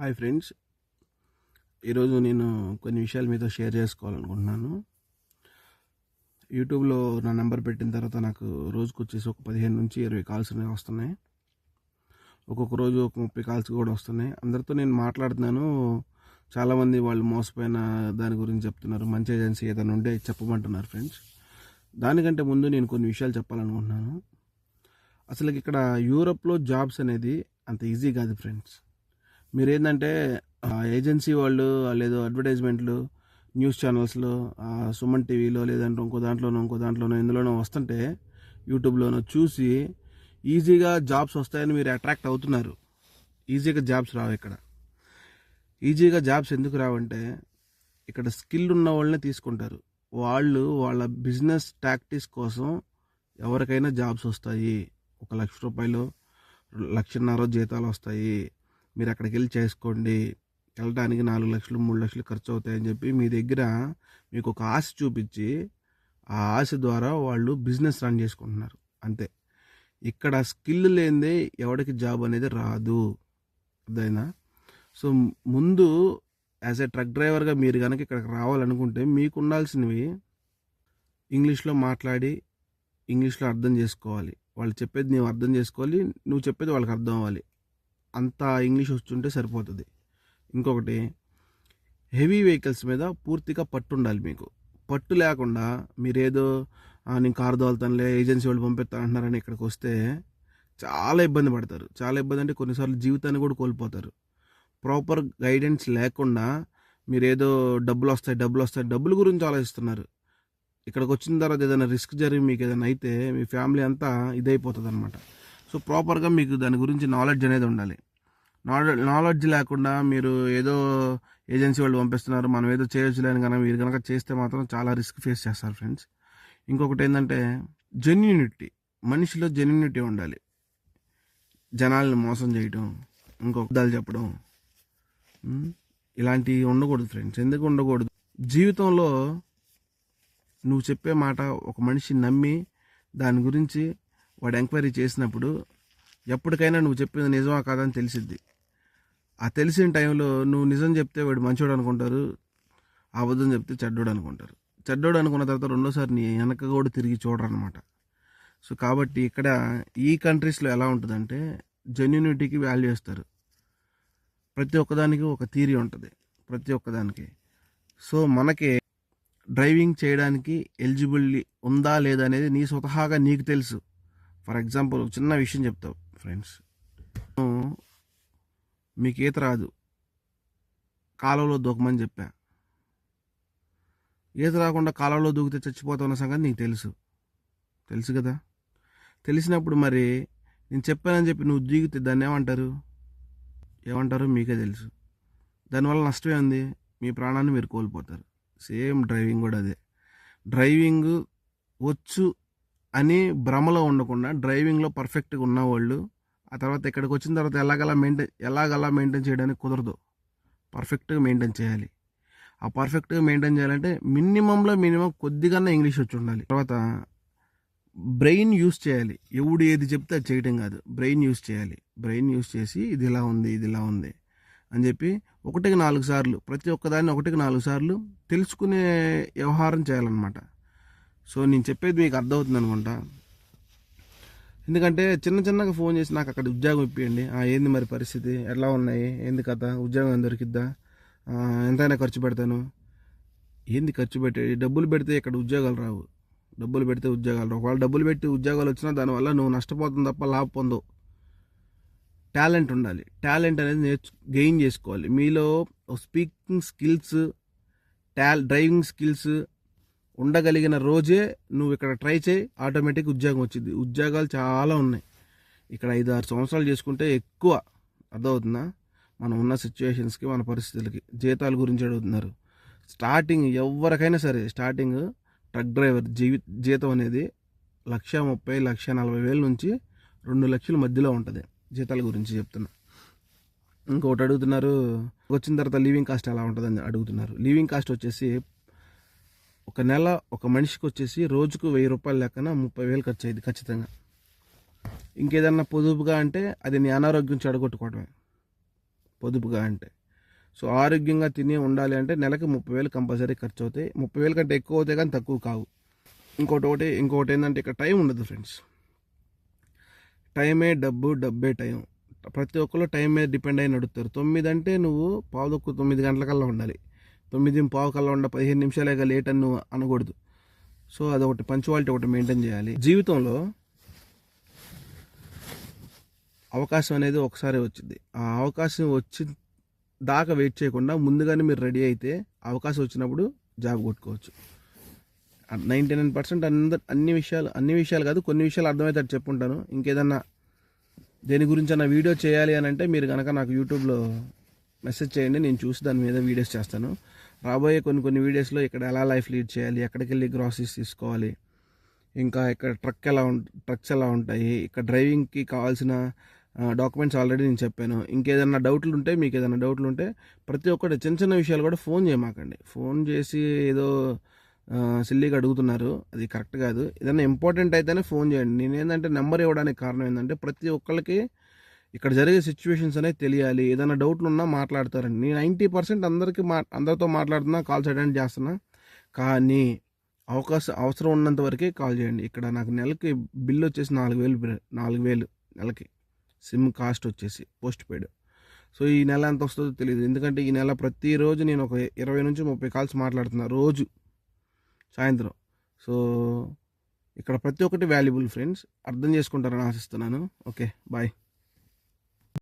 Hi friends. ఈరోజు నేను కొన్ని విషయాలు మీతో షేర్ చేసుకోవాలనుకుంటున్నాను. యూట్యూబ్లో నా నెంబర్ పెట్టిన తర్వాత నాకు రోజుకు వచ్చేసి ఒక పదిహేను నుంచి ఇరవై కాల్స్ అనేవి వస్తున్నాయి. ఒక్కొక్క రోజు ఒక ముప్పై కాల్స్ కూడా వస్తున్నాయి. అందరితో నేను మాట్లాడుతున్నాను. చాలామంది వాళ్ళు మోసపోయిన దాని గురించి చెప్తున్నారు. మంచి ఏజెన్సీ ఏదైనా ఉంటే చెప్పమంటున్నారు ఫ్రెండ్స్. దానికంటే ముందు నేను కొన్ని విషయాలు చెప్పాలనుకుంటున్నాను. అసలు ఇక్కడ యూరోప్లో జాబ్స్ అనేది అంత ఈజీ కాదు ఫ్రెండ్స్. మీరు ఏంటంటే ఏజెన్సీ వాళ్ళు లేదో అడ్వర్టైజ్మెంట్లు న్యూస్ ఛానల్స్లో సుమన్ టీవీలో లేదంటే ఇంకో దాంట్లోనో ఇంకో దాంట్లోనో ఎందులోనో వస్తుంటే యూట్యూబ్లోనో చూసి ఈజీగా జాబ్స్ వస్తాయని మీరు అట్రాక్ట్ అవుతున్నారు. ఈజీగా జాబ్స్ రావు ఇక్కడ. ఈజీగా జాబ్స్ ఎందుకు రావంటే ఇక్కడ స్కిల్ ఉన్న వాళ్ళనే తీసుకుంటారు. వాళ్ళు వాళ్ళ బిజినెస్ టాక్టిక్స్ కోసం ఎవరికైనా జాబ్స్ వస్తాయి. ఒక లక్ష రూపాయలు లక్షన్నర జీతాలు వస్తాయి. మీరు అక్కడికి వెళ్ళి చేసుకోండి. వెళ్ళడానికి నాలుగు లక్షలు మూడు లక్షలు ఖర్చు అవుతాయని చెప్పి మీ దగ్గర మీకు ఒక ఆశ చూపించి ఆ ఆశ ద్వారా వాళ్ళు బిజినెస్ రన్ చేసుకుంటున్నారు. అంతే. ఇక్కడ స్కిల్ లేనిదే ఎవరికి జాబ్ అనేది రాదు. అర్థమైందా? సో ముందు యాజ్ ఏ ట్రక్ డ్రైవర్గా మీరు కనుక ఇక్కడికి రావాలనుకుంటే మీకు ఉండాల్సినవి ఇంగ్లీష్లో మాట్లాడి ఇంగ్లీష్లో అర్థం చేసుకోవాలి. వాళ్ళు చెప్పేది నువ్వు అర్థం చేసుకోవాలి నువ్వు చెప్పేది వాళ్ళకి అర్థం అవ్వాలి. అంత ఇంగ్లీష్ వస్తుంటే సరిపోతుంది. ఇంకొకటి హెవీ వెహికల్స్ మీద పూర్తిగా పట్టు ఉండాలి మీకు. పట్టు లేకుండా మీరేదో నేను కారు తోలుతానులే ఏజెన్సీ వాళ్ళు పంపిస్తానంటున్నారని ఇక్కడికి వస్తే చాలా ఇబ్బంది పడతారు. చాలా ఇబ్బంది అంటే కొన్నిసార్లు జీవితాన్ని కూడా కోల్పోతారు. ప్రాపర్ గైడెన్స్ లేకుండా మీరేదో డబ్బులు వస్తాయి డబ్బులు వస్తాయి డబ్బుల గురించి ఆలోచిస్తున్నారు. ఇక్కడికి వచ్చిన తర్వాత ఏదైనా రిస్క్ జరిగి మీకు ఏదైనా అయితే మీ ఫ్యామిలీ అంతా ఇదైపోతుంది అనమాట సో ప్రాపర్గా మీకు దాని గురించి నాలెడ్జ్ అనేది ఉండాలి. నాలెడ్జ్ నాలెడ్జ్ లేకుండా మీరు ఏదో ఏజెన్సీ వాళ్ళు పంపిస్తున్నారు మనం ఏదో చేయొచ్చులేని కనుక మీరు కనుక చేస్తే మాత్రం చాలా రిస్క్ ఫేస్ చేస్తారు ఫ్రెండ్స్ ఇంకొకటి ఏంటంటే జెన్యునిటీ మనిషిలో జెన్యునిటీ ఉండాలి. జనాలను మోసం చేయటం ఇంకొక అబద్ధాలు చెప్పడం ఇలాంటివి ఉండకూడదు ఫ్రెండ్స్ ఎందుకు ఉండకూడదు? జీవితంలో నువ్వు చెప్పే మాట ఒక మనిషి నమ్మి దాని గురించి వాడు ఎంక్వైరీ చేసినప్పుడు ఎప్పటికైనా నువ్వు చెప్పింది నిజమా కాదని తెలిసిద్ది. ఆ తెలిసిన టైంలో నువ్వు నిజం చెప్తే వాడు మంచోడు అనుకుంటారు అబద్ధం చెప్తే చెడ్డోడు అనుకుంటారు. చెడ్డోడు అనుకున్న తర్వాత రెండోసారి నీ వెనక కూడా తిరిగి చూడరు అనమాట సో కాబట్టి ఇక్కడ ఈ కంట్రీస్లో ఎలా ఉంటుందంటే జెన్యునిటీకి వాల్యూ ఇస్తారు. ప్రతి ఒక్కదానికి ఒక థీరీ ఉంటుంది ప్రతి ఒక్కదానికి. సో మనకి డ్రైవింగ్ చేయడానికి ఎలిజిబిలిటీ ఉందా లేదా అనేది నీ స్వతహాగా నీకు తెలుసు. ఫర్ ఎగ్జాంపుల్ ఒక చిన్న విషయం చెప్తావు ఫ్రెండ్స్. మీకు ఈత రాదు కాలువలో దూకమని చెప్పా. ఈత రాకుండా కాలువలో దూకితే చచ్చిపోతున్న సంగతి నీకు తెలుసు. తెలుసు కదా? తెలిసినప్పుడు మరి నేను చెప్పానని చెప్పి నువ్వు దిగితే దాన్ని ఏమంటారు? ఏమంటారో మీకే తెలుసు. దానివల్ల నష్టమే ఉంది మీ ప్రాణాన్ని మీరు కోల్పోతారు. సేమ్ డ్రైవింగ్ కూడా అదే. డ్రైవింగ్ వచ్చు అని భ్రమలో ఉండకుండా డ్రైవింగ్లో పర్ఫెక్ట్గా ఉన్నవాళ్ళు ఆ తర్వాత ఇక్కడికి వచ్చిన తర్వాత ఎలాగలా మెయింటైన్ ఎలాగలా మెయింటైన్ చేయడానికి కుదరదు. పర్ఫెక్ట్గా మెయింటైన్ చేయాలి. ఆ పర్ఫెక్ట్గా మెయింటైన్ చేయాలంటే మినిమంలో మినిమం కొద్దిగా ఇంగ్లీష్ వచ్చి ఉండాలి. తర్వాత బ్రెయిన్ యూస్ చేయాలి. ఎవడు ఏది చెప్తే అది చేయటం కాదు. బ్రెయిన్ యూస్ చేయాలి. బ్రెయిన్ యూస్ చేసి ఇది ఇలా ఉంది ఇది ఇలా ఉంది అని చెప్పి ఒకటికి నాలుగు సార్లు ప్రతి ఒక్కదాన్ని ఒకటికి నాలుగు సార్లు తెలుసుకునే వ్యవహారం చేయాలన్నమాట. సో నేను చెప్పేది మీకు అర్థమవుతుంది అనుకుంటా ఎందుకంటే చిన్న చిన్నగా ఫోన్ చేసి నాకు అక్కడ ఉద్యోగం ఇప్పియండి. ఆ, ఏంది మరి పరిస్థితి? ఎలా ఉన్నాయి? ఏంది కథ? ఉద్యోగం ఏం దొరికిద్దా? ఎంతైనా ఖర్చు పెడతాను. ఏంది ఖర్చు పెట్టేది డబ్బులు పెడితే ఇక్కడ ఉద్యోగాలు రావు. డబ్బులు పెడితే ఉద్యోగాలు రావు. ఒకవేళ డబ్బులు పెట్టి ఉద్యోగాలు వచ్చినా దానివల్ల నువ్వు నష్టపోతుంది తప్ప లాభ పొందవు. టాలెంట్ ఉండాలి. టాలెంట్ అనేది నేర్చు గెయిన్ చేసుకోవాలి. మీలో స్పీకింగ్ స్కిల్స్ టాల్ డ్రైవింగ్ స్కిల్స్ ఉండగలిగిన రోజే నువ్వు ఇక్కడ ట్రై చేయి ఆటోమేటిక్ ఉద్యోగం వచ్చింది. ఉద్యోగాలు చాలా ఉన్నాయి. ఇక్కడ ఐదు ఆరు సంవత్సరాలు చేసుకుంటే ఎక్కువ అర్థమవుతుందా? మనం ఉన్న సిచ్యువేషన్స్కి మన పరిస్థితులకి. జీతాల గురించి అడుగుతున్నారు. స్టార్టింగ్ ఎవరికైనా సరే స్టార్టింగ్ ట్రక్ డ్రైవర్ జీవి జీతం అనేది లక్ష ముప్పై లక్ష నలభై వేల నుంచి రెండు లక్షల మధ్యలో ఉంటుంది. జీతాల గురించి చెప్తున్నా. ఇంకొకటి అడుగుతున్నారు వచ్చిన తర్వాత లీవింగ్ కాస్ట్ ఎలా ఉంటుందని అడుగుతున్నారు. లీవింగ్ కాస్ట్ వచ్చేసి ఒక నెల ఒక మనిషికి వచ్చేసి రోజుకు వెయ్యి రూపాయల లెక్కన ముప్పై వేలు ఖర్చు అయ్యింది ఖచ్చితంగా. ఇంకేదన్నా పొదుపుగా అంటే అది నీ అనారోగ్యం చెడగొట్టుకోవడమే. పొదుపుగా అంటే. సో ఆరోగ్యంగా తిని ఉండాలి అంటే నెలకు ముప్పై వేలు కంపల్సరీ ఖర్చు అవుతాయి. ముప్పై వేలు కంటే ఎక్కువ అవుతాయి కానీ తక్కువ కావు. ఇంకోటి ఒకటి ఇంకోటి ఏంటంటే ఇక్కడ టైం ఉండదు ఫ్రెండ్స్. టైమే డబ్బు డబ్బే టైం. ప్రతి ఒక్కరు టైం మీద డిపెండ్ అయి నడుస్తారు తొమ్మిది అంటే నువ్వు పావుదొక్కు తొమ్మిది గంటలకల్లా ఉండాలి. తొమ్మిది పావు కల్లా ఉండ పదిహేను నిమిషాలేగా లేట్ అని నువ్వు అనకూడదు. సో అదొకటి పంచువాలిటీ ఒకటి మెయింటైన్ చేయాలి. జీవితంలో అవకాశం అనేది ఒకసారి వచ్చింది. ఆ అవకాశం వచ్చి దాకా వెయిట్ చేయకుండా ముందుగానే మీరు రెడీ అయితే అవకాశం వచ్చినప్పుడు జాబ్ కొట్టుకోవచ్చు. నైంటీ నైన్ పర్సెంట్ అందరు అన్ని విషయాలు అన్ని విషయాలు కాదు కొన్ని విషయాలు అర్థమవుతాడు చెప్పుంటాను. ఇంకేదన్నా దేని గురించి అన్న వీడియో చేయాలి అని అంటే మీరు కనుక నాకు యూట్యూబ్లో మెసేజ్ చేయండి నేను చూసి దాని మీద వీడియోస్ చేస్తాను. రాబోయే కొన్ని కొన్ని వీడియోస్లో ఇక్కడ ఎలా లైఫ్ లీడ్ చేయాలి ఎక్కడికి వెళ్ళి గ్రాసరీస్ తీసుకోవాలి ఇంకా ఇక్కడ ట్రక్ ఎలా ఉం ట్రక్స్ ఎలా ఉంటాయి ఇక్కడ డ్రైవింగ్కి కావాల్సిన డాక్యుమెంట్స్ ఆల్రెడీ నేను చెప్పాను. ఇంకేదైనా డౌట్లు ఉంటే మీకు ఏదైనా డౌట్లు ఉంటే ప్రతి ఒక్కటి చిన్న చిన్న విషయాలు కూడా ఫోన్ చేయమాకండి. ఫోన్ చేసి ఏదో సిల్లీగా అడుగుతున్నారు అది కరెక్ట్ కాదు. ఏదైనా ఇంపార్టెంట్ అయితేనే ఫోన్ చేయండి. నేను ఏంటంటే నెంబర్ ఇవ్వడానికి కారణం ఏంటంటే ప్రతి ఒక్కరికి ఇక్కడ జరిగే సిచ్యువేషన్స్ అనేది తెలియాలి. ఏదైనా డౌట్లు ఉన్నా మాట్లాడతారండి. నేను నైంటీ పర్సెంట్ అందరికీ మా అందరితో మాట్లాడుతున్నా కాల్స్ అటెండ్ చేస్తున్నా. కానీ అవకాశం అవసరం ఉన్నంత వరకే కాల్ చేయండి. ఇక్కడ నాకు నెలకి బిల్ వచ్చేసి నాలుగు వేలు నాలుగు వేలు నెలకి. సిమ్ కాస్ట్ వచ్చేసి పోస్ట్ పెయిడ్ సో ఈ నెల ఎంత వస్తుందో తెలియదు ఎందుకంటే ఈ నెల ప్రతిరోజు నేను ఒక ఇరవై నుంచి ముప్పై కాల్స్ మాట్లాడుతున్నా రోజు సాయంత్రం. సో ఇక్కడ ప్రతి ఒక్కటి వాల్యుబుల్ ఫ్రెండ్స్ అర్థం చేసుకుంటారని ఆశిస్తున్నాను. Okay bye